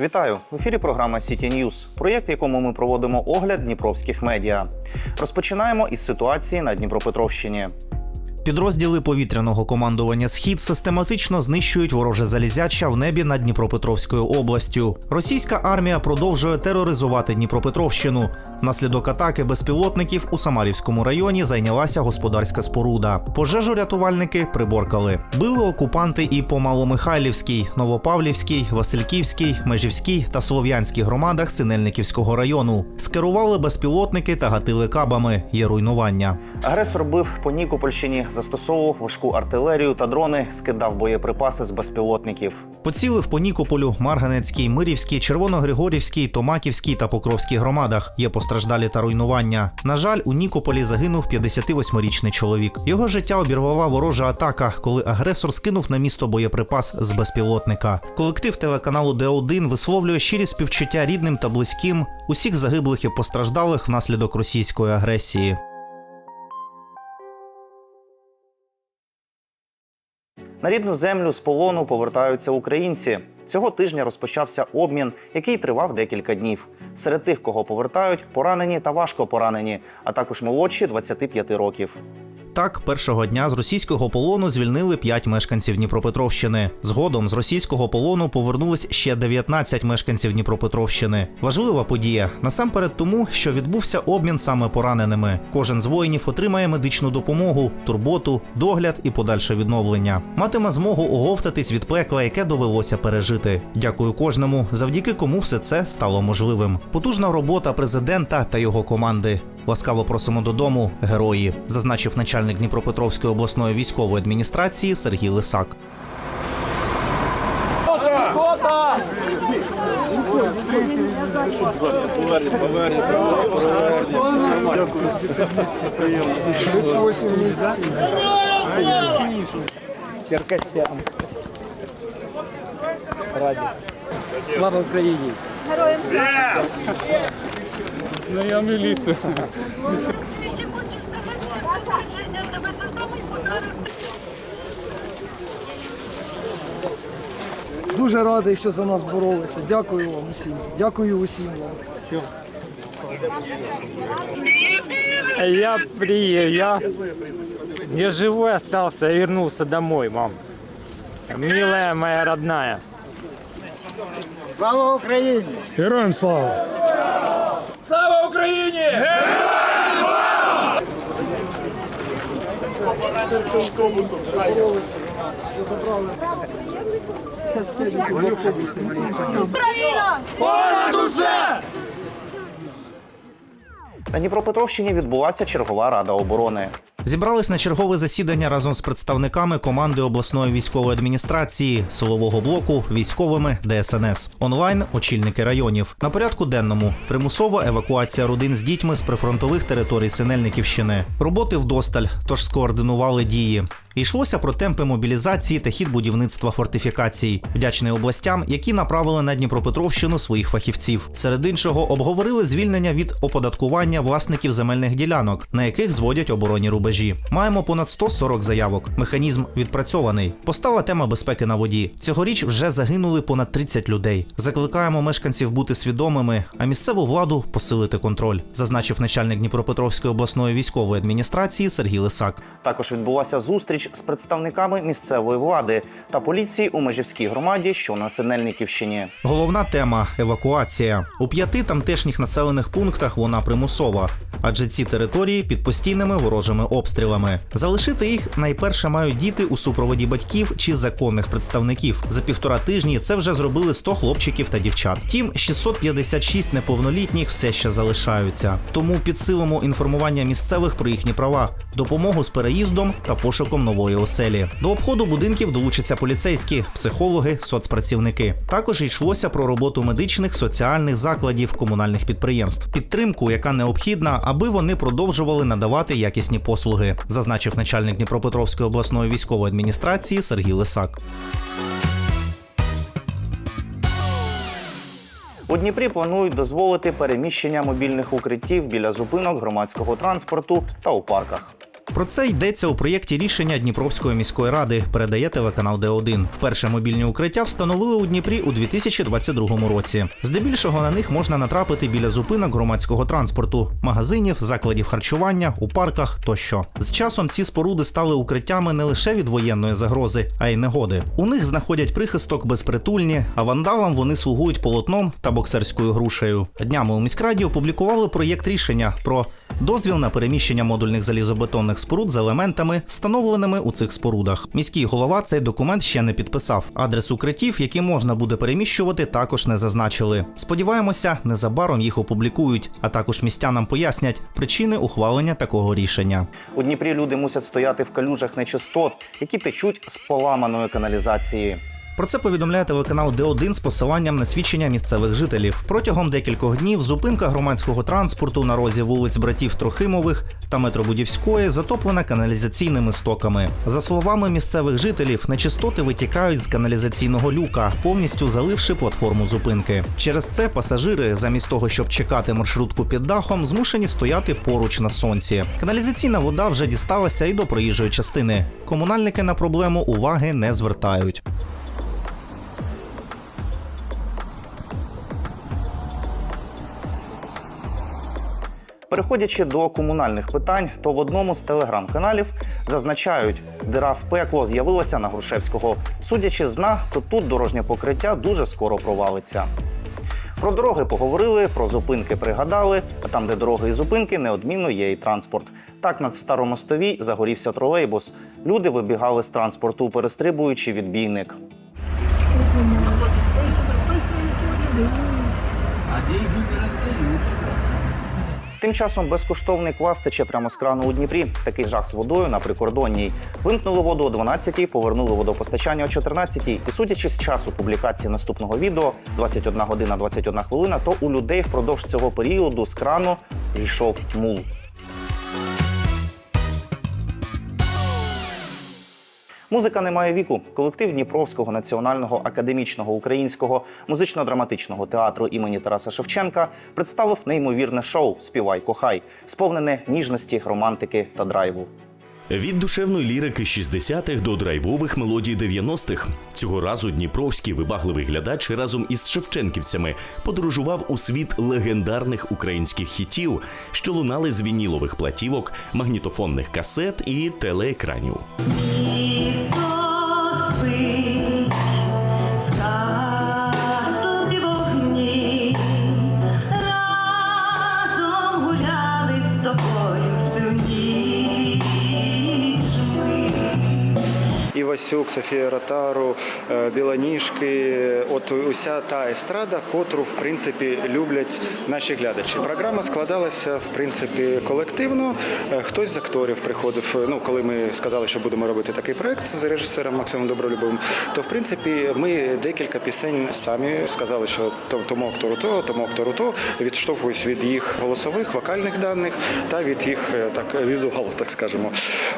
Вітаю в ефірі. Програма City News, проєкт, в якому ми проводимо огляд дніпровських медіа. Розпочинаємо із ситуації на Дніпропетровщині. Підрозділи повітряного командування Схід систематично знищують вороже залізяча в небі над Дніпропетровською областю. Російська армія продовжує тероризувати Дніпропетровщину. Внаслідок атаки безпілотників у Самарівському районі зайнялася господарська споруда. Пожежу рятувальники приборкали. Били окупанти і по Маломихайлівській, Новопавлівській, Васильківській, Межівській та Слов'янській громадах Синельниківського району. Скерували безпілотники та гатили кабами. Є руйнування. Агресор бив по Нікопольщині, застосовував важку артилерію та дрони, скидав боєприпаси з безпілотників. Поцілив по Нікополю, Марганецькій, Мирівській, Червоногригорівській, Томаківській та Покровській громадах. Є постраждалі та руйнування. На жаль, у Нікополі загинув 58-річний чоловік. Його життя обірвала ворожа атака, коли агресор скинув на місто боєприпас з безпілотника. Колектив телеканалу Д1 висловлює щирі співчуття рідним та близьким усіх загиблих і постраждалих внаслідок російської агресії. На рідну землю з полону повертаються українці. Цього тижня розпочався обмін, який тривав декілька днів. Серед тих, кого повертають, поранені та важко поранені, а також молодші 25 років. Так, першого дня з російського полону звільнили 5 мешканців Дніпропетровщини. Згодом з російського полону повернулись ще 19 мешканців Дніпропетровщини. Важлива подія насамперед тому, що відбувся обмін саме пораненими. Кожен з воїнів отримає медичну допомогу, турботу, догляд і подальше відновлення. Матиме змогу оговтатись від пекла, яке довелося пережити. Дякую кожному, завдяки кому все це стало можливим. Потужна робота президента та його команди. Ласкаво просимо додому, герої, зазначив начальник Дніпропетровської обласної військової адміністрації Сергій Лисак. Раді. Слава Україні! Героям слава! Ну я міліція. Ти ще хочеш сказати, що для тебе це самий подарунок. Дуже радий, що за нас боролися. Дякую вам усім. Дякую усім вам. Я приехал, я не живой остался, я вернулся домой, мам. Милая моя родная. Слава Україні! Героям слава! Україна! На Дніпропетровщині відбулася чергова рада оборони. Зібрались на чергове засідання разом з представниками команди обласної військової адміністрації, силового блоку, військовими ДСНС. Онлайн очільники районів. На порядку денному примусова евакуація родин з дітьми з прифронтових територій Синельниківщини. Роботи вдосталь, тож скоординували дії. Йшлося про темпи мобілізації та хід будівництва фортифікацій. Вдячний областям, які направили на Дніпропетровщину своїх фахівців. Серед іншого обговорили звільнення від оподаткування власників земельних ділянок, на яких зводять оборонні рубежі. Маємо понад 140 заявок. Механізм відпрацьований. Постала тема безпеки на воді. Цьогоріч вже загинули понад 30 людей. Закликаємо мешканців бути свідомими, а місцеву владу посилити контроль, зазначив начальник Дніпропетровської обласної військової адміністрації Сергій Лисак. Також відбулася зустріч з представниками місцевої влади та поліції у Межівській громаді, що на Синельниківщині. Головна тема евакуація. У п'яти тамтешніх населених пунктах вона примусова, адже ці території під постійними ворожими обстрілами. Залишити їх найперше мають діти у супроводі батьків чи законних представників. За півтора тижні це вже зробили 100 хлопчиків та дівчат. Втім, 656 неповнолітніх все ще залишаються. Тому підсилимо інформування місцевих про їхні права, допомогу з переїздом та пошуком нової оселі. До обходу будинків долучаться поліцейські, психологи, соцпрацівники. Також йшлося про роботу медичних, соціальних закладів, комунальних підприємств, підтримку, яка необхідна, аби вони продовжували надавати якісні послуги, зазначив начальник Дніпропетровської обласної військової адміністрації Сергій Лисак. У Дніпрі планують дозволити переміщення мобільних укриттів біля зупинок громадського транспорту та у парках. Про це йдеться у проєкті рішення Дніпровської міської ради. Передає телеканал Д1. Вперше мобільні укриття встановили у Дніпрі у 2022 році. Здебільшого на них можна натрапити біля зупинок громадського транспорту, магазинів, закладів харчування, у парках тощо. З часом ці споруди стали укриттями не лише від воєнної загрози, а й негоди. У них знаходять прихисток безпритульні, а вандалам вони слугують полотном та боксерською грушею. Днями у міськраді опублікували проєкт рішення про дозвіл на переміщення модульних залізобетонних споруд з елементами, встановленими у цих спорудах. Міський голова цей документ ще не підписав. Адрес укриттів, які можна буде переміщувати, також не зазначили. Сподіваємося, незабаром їх опублікують, а також містянам пояснять причини ухвалення такого рішення. У Дніпрі люди мусять стояти в калюжах нечистот, які течуть з поламаної каналізації. Про це повідомляє телеканал Д1 з посиланням на свідчення місцевих жителів. Протягом декількох днів зупинка громадського транспорту на розі вулиць братів Трохимових та Метробудівської затоплена каналізаційними стоками. За словами місцевих жителів, нечистоти витікають з каналізаційного люка, повністю заливши платформу зупинки. Через це пасажири, замість того, щоб чекати маршрутку під дахом, змушені стояти поруч на сонці. Каналізаційна вода вже дісталася і до проїжджої частини. Комунальники на проблему уваги не звертають. Переходячи до комунальних питань, то в одному з телеграм-каналів зазначають, дира в пекло з'явилася на Грушевського. Судячи з дна, то тут дорожнє покриття дуже скоро провалиться. Про дороги поговорили, про зупинки пригадали, а там, де дороги і зупинки, неодмінно є і транспорт. Так на старомостовій загорівся тролейбус. Люди вибігали з транспорту, перестрибуючи відбійник. Тим часом безкоштовний квас тече прямо з крану у Дніпрі. Такий жах з водою на прикордонній. Вимкнули воду о 12-й, повернули водопостачання о 14-й. І судячи з часу публікації наступного відео, 21 година 21 хвилина, то у людей впродовж цього періоду з крану йшов мул. Музика не має віку. Колектив Дніпровського національного академічного українського музично-драматичного театру імені Тараса Шевченка представив неймовірне шоу Співай кохай, сповнене ніжності, романтики та драйву. Від душевної лірики 60-х до драйвових мелодій 90-х. Цього разу дніпровський вибагливий глядач разом із шевченківцями подорожував у світ легендарних українських хітів, що лунали з вінілових платівок, магнітофонних касет і телеекранів. Івасюк, Софія Ротару, е, Білоніжки, от уся та естрада, котру в принципі люблять наші глядачі. Програма складалася в принципі колективно. Е, Хтось з акторів приходив. Ну, коли ми сказали, що будемо робити такий проект з режисером Максимом Добролюбовим, то в принципі ми декілька пісень самі сказали, що тому актору то, тому актору то, відштовхуюсь від їх голосових, вокальних даних та від їх е, так візуалу, так скажемо.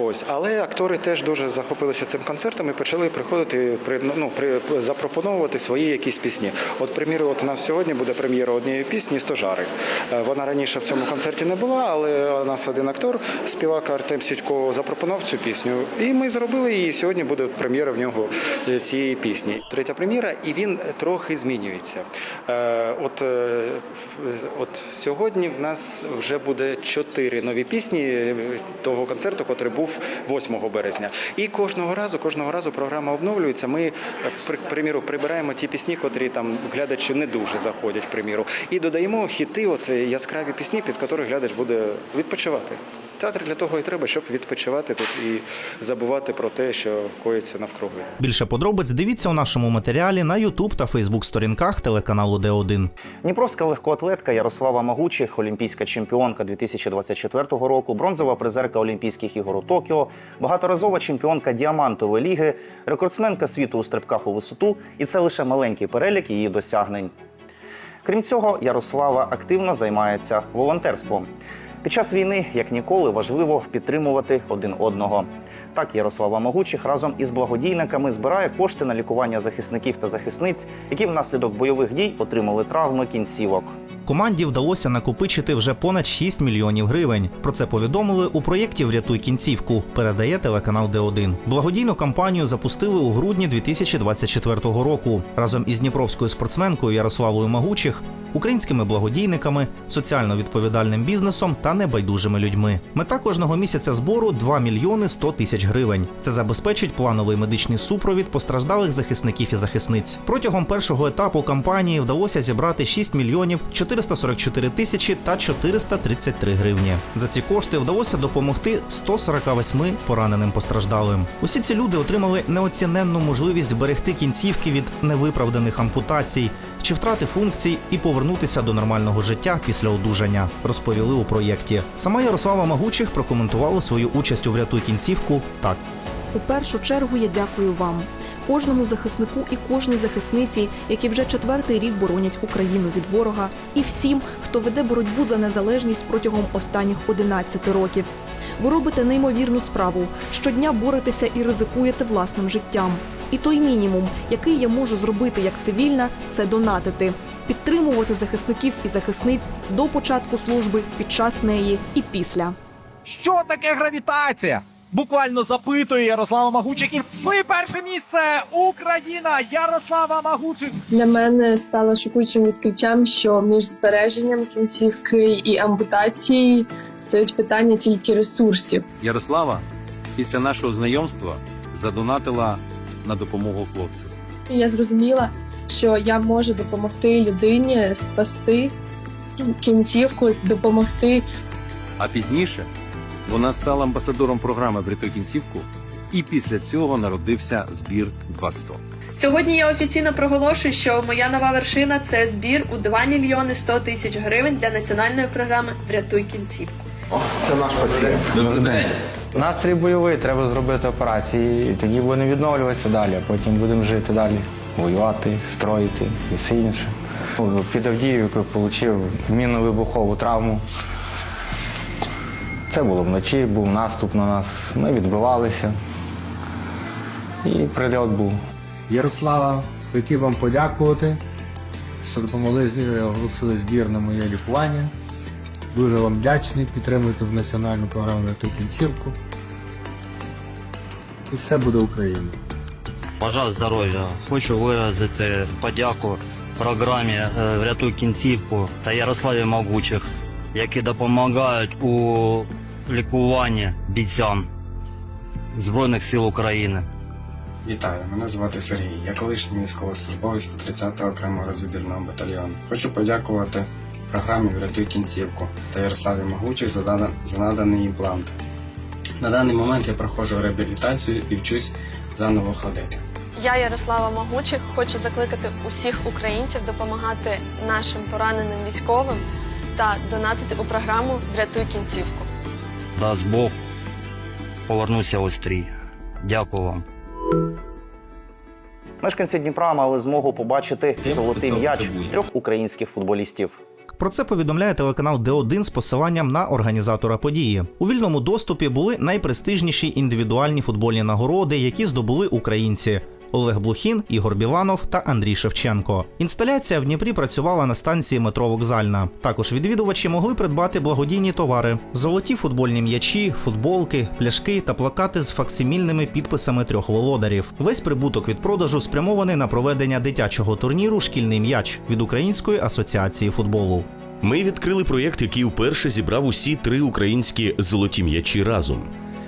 Ось, але актори теж дуже захопилися цим концертом і почали приходити при ну при запропонувати свої якісь пісні. От, приміру, от у нас сьогодні буде прем'єра однієї пісні «Стожари». Е, Вона раніше в цьому концерті не була, але у нас один актор, співак Артем Сідько, запропонував цю пісню. І ми зробили її. Сьогодні буде прем'єра в нього цієї пісні. Третя прем'єра, і він трохи змінюється. Е, От, е, от сьогодні в нас вже буде чотири нові пісні того концерту, який був 8 березня. І кожного разу, кожного разу програма обновлюється. Ми, е, при приміру, прибираємо ті пісні, котрі там глядачі не дуже заходять, приміру, і додаємо хіти, от е, яскраві пісні, під котрі глядач буде відпочивати. Театр для того і треба, щоб відпочивати тут і забувати про те, що коїться навкруги. Більше подробиць дивіться у нашому матеріалі на YouTube та Facebook сторінках телеканалу Д1. Дніпровська легкоатлетка Ярослава Магучих, олімпійська чемпіонка 2024 року, бронзова призерка Олімпійських ігор у Токіо, багаторазова чемпіонка діамантової ліги, рекордсменка світу у стрибках у висоту, і це лише маленький перелік її досягнень. Крім цього, Ярослава активно займається волонтерством. Під час війни, як ніколи, важливо підтримувати один одного. Так, Ярослава Могучих разом із благодійниками збирає кошти на лікування захисників та захисниць, які внаслідок бойових дій отримали травми кінцівок. Команді вдалося накопичити вже понад 6 мільйонів гривень. Про це повідомили у проєкті Врятуй кінцівку. Передає телеканал Д1. Благодійну кампанію запустили у грудні 2024 року разом із дніпровською спортсменкою Ярославою Магучих, українськими благодійниками, соціально відповідальним бізнесом та небайдужими людьми. Мета кожного місяця збору 2 мільйони 100 тисяч гривень. Це забезпечить плановий медичний супровід постраждалих захисників і захисниць. Протягом першого етапу кампанії вдалося зібрати 6 мільйонів 444 тисячі та 433 гривні. За ці кошти вдалося допомогти 148 пораненим постраждалим. Усі ці люди отримали неоціненну можливість берегти кінцівки від невиправданих ампутацій чи втрати функцій і повернутися до нормального життя після одужання, розповіли у проєкті. Сама Ярослава Магучих прокоментувала свою участь у врятуй кінцівку так. У першу чергу я дякую вам, кожному захиснику і кожній захисниці, які вже четвертий рік боронять Україну від ворога, і всім, хто веде боротьбу за незалежність протягом останніх 11 років. Ви робите неймовірну справу. Щодня боретеся і ризикуєте власним життям. І той мінімум, який я можу зробити як цивільна, це донатити, підтримувати захисників і захисниць до початку служби, під час неї і після. Що таке гравітація? Буквально запитує Ярослава Магучик. І ми перше місце Україна! Ярослава Магучик. Для мене стало шокуючим відкриттям, що між збереженням кінцівки і ампутацією стоїть питання тільки ресурсів. Ярослава після нашого знайомства задонатила на допомогу хлопцям. І я зрозуміла, що я можу допомогти людині спасти кінцівку, допомогти А пізніше вона стала амбасадором програми Врятуй кінцівку, і після цього народився збір 200. Сьогодні я офіційно проголошую, що моя нова вершина це збір у 2 мільйони 100 тисяч гривень для національної програми Врятуй кінцівку. Це Добрий день. Настрій бойовий, треба зробити операції, і тоді будемо відновлюватися далі, а потім будемо жити далі, воювати, строїти і все інше. Під Авдіївкою отримав мінно-вибухову травму. Це було вночі, був наступ на нас. Ми відбивалися. І прильот був. Ярослава, хотів вам подякувати, що допомогли з- оголосили збір на моє лікування. Дуже вам вдячний, підтримуйте в національну програму «Рятуй кінцівку. І все буде Україна. Бажаю здоров'я. Хочу виразити подяку програмі е, Врятуй кінцівку та Ярославі Могучих, які допомагають у лікуванні бійцям Збройних сил України. Вітаю, мене звати Сергій. Я колишній військовослужбовець 130-го окремого розвідувального батальйону. Хочу подякувати програмі Врятуй кінцівку та Ярославі Могучих за, наданий імплант. На даний момент я проходжу реабілітацію і вчусь заново ходити. Я, Ярослава Магучих, хочу закликати усіх українців допомагати нашим пораненим військовим та донатити у програму Врятуй кінцівку. Дасть Бог, повернуся у стрій. Дякую вам. Мешканці Дніпра мали змогу побачити золотий м'яч трьох українських футболістів. Про це повідомляє телеканал Д1 з посиланням на організатора події. У вільному доступі були найпрестижніші індивідуальні футбольні нагороди, які здобули українці. Олег Блухін, Ігор Біланов та Андрій Шевченко. Інсталяція в Дніпрі працювала на станції метро Вокзальна. Також відвідувачі могли придбати благодійні товари: золоті футбольні м'ячі, футболки, пляшки та плакати з факсимільними підписами трьох володарів. Весь прибуток від продажу спрямований на проведення дитячого турніру Шкільний м'яч від Української асоціації футболу. Ми відкрили проєкт, який вперше зібрав усі три українські золоті м'ячі разом.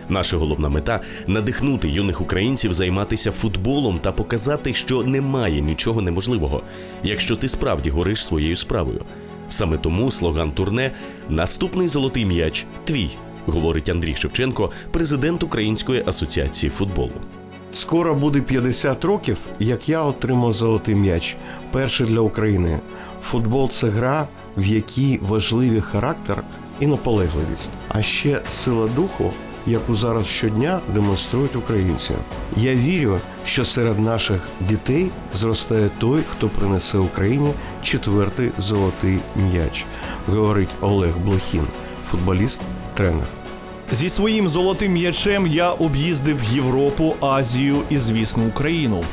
Наша головна мета надихнути юних українців займатися футболом та показати, що немає нічого неможливого, якщо ти справді гориш своєю справою. Саме тому слоган турне Наступний золотий м'яч твій, говорить Андрій Шевченко, президент Української асоціації футболу. Скоро буде 50 років, як я отримав золотий м'яч. Перший для України. Футбол це гра, в якій важливі характер і наполегливість, а ще сила духу, яку зараз щодня демонструють українці. Я вірю, що серед наших дітей зростає той, хто принесе Україні четвертий золотий м'яч, говорить Олег Блохін, футболіст, тренер. Зі своїм золотим м'ячем я об'їздив Європу, Азію і, звісно, Україну.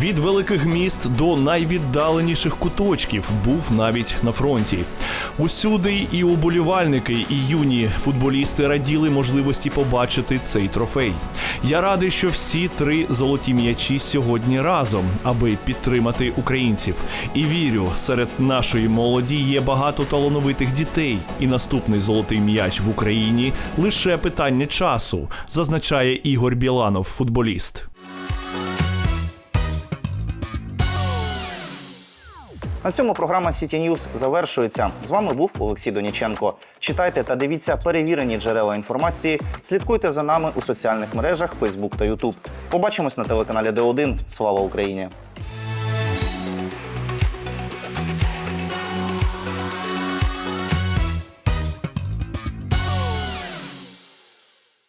Від великих міст до найвіддаленіших куточків був навіть на фронті. Усюди і уболівальники, і юні футболісти раділи можливості побачити цей трофей. Я радий, що всі три золоті м'ячі сьогодні разом, аби підтримати українців. І вірю, серед нашої молоді є багато талановитих дітей, і наступний золотий м'яч в Україні питання часу, зазначає Ігор Біланов, футболіст. На цьому програма City News завершується. З вами був Олексій Доніченко. Читайте та дивіться перевірені джерела інформації. Слідкуйте за нами у соціальних мережах Facebook та YouTube. Побачимось на телеканалі Д1. Слава Україні!